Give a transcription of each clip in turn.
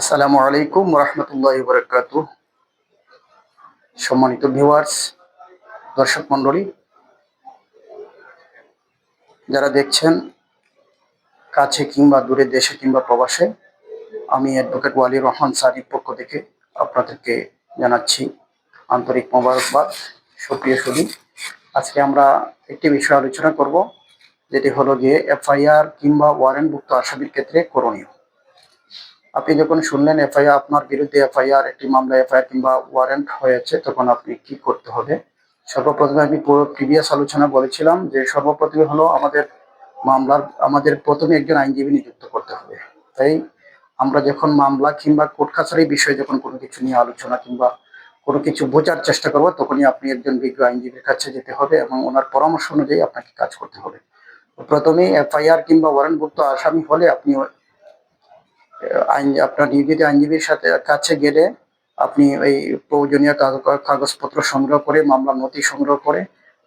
আসসালামু আলাইকুম রহমতুল্লাহ বরকাত সম্মানিত ভিউয়ার্স দর্শক মণ্ডলী, যারা দেখছেন কাছে কিংবা দূরে দেশে কিংবা প্রবাসে, আমি অ্যাডভোকেট ওয়ালি রহমান সারির পক্ষ থেকে আপনাদেরকে জানাচ্ছি আন্তরিক মোবারকবাদ, সুপ্রিয় সুদী। আজকে আমরা একটি বিষয় আলোচনা করব, যেটি হলো গিয়ে এফআইআর কিংবা ওয়ারেন্টভুক্ত আসামির ক্ষেত্রে করণীয়। আপনি যখন শুনলেন এফআইআর, আপনার বিরুদ্ধে এফআইআর, একটি মামলা এফআইআর কিংবা ওয়ারেন্ট হয়েছে, তখন আপনি কি করতে হবে? সর্বপ্রথমে আমি পুরো প্রিভিয়াস আলোচনা বলেছিলাম যে সর্বপ্রথমে হলো আমাদের মামলার, আমাদের প্রথমে একজন আইনজীবী নিযুক্ত করতে হবে। তাই আমরা যখন মামলা কিংবা কোর্ট কাছারি বিষয়ে যখন কোনো কিছু নিয়ে আলোচনা কিংবা কোনো কিছু বোঝার চেষ্টা করব, তখনই আপনি একজন বিজ্ঞ আইনজীবীর কাছে যেতে হবে এবং ওনার পরামর্শ অনুযায়ী আপনাকে কাজ করতে হবে। প্রথমে এফআইআর কিংবা ওয়ারেন্টভুক্ত আসামি হলে আপনি আইন, আপনার নিয়োজিত আইনজীবীর সাথে কাছে গেলে আপনি এই প্রয়োজনীয় কাগজপত্র সংগ্রহ করে, মামলার নথি সংগ্রহ করে,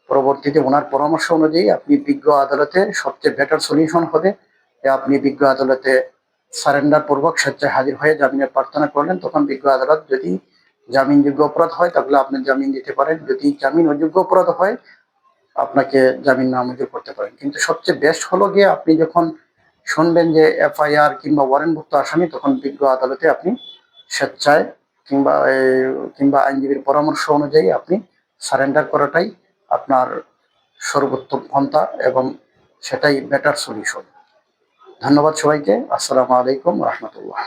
পরবর্তীতে ওনার পরামর্শ অনুযায়ী আপনি বিজ্ঞ আদালতে সবচেয়ে বেটার সলিউশন হবে। যে আপনি বিজ্ঞ আদালতে সারেন্ডার পূর্বক স্বেচ্ছায় হাজির হয়ে জামিনের প্রার্থনা করলেন, তখন বিজ্ঞ আদালত যদি জামিনযোগ্য অপরাধ হয়, তাহলে আপনি জামিন দিতে পারেন। যদি জামিন অযোগ্য অপরাধ হয়, আপনাকে জামিন নামঞ্জুর করতে পারেন। কিন্তু সবচেয়ে বেস্ট হলো গিয়ে আপনি যখন শুনবেন যে এফআইআর কিংবা ওয়ারেন্টভুক্ত আসামি তখন বিজ্ঞ আদালতে আপনি স্বেচ্ছায় কিংবা কিংবা আইনজীবীর পরামর্শ অনুযায়ী আপনি সারেন্ডার করাটাই আপনার সর্বোত্তম পন্থা এবং সেটাই বেটার সলিউশন ধন্যবাদ সবাইকে। আসসালামু আলাইকুম রহমতুল্লাহ।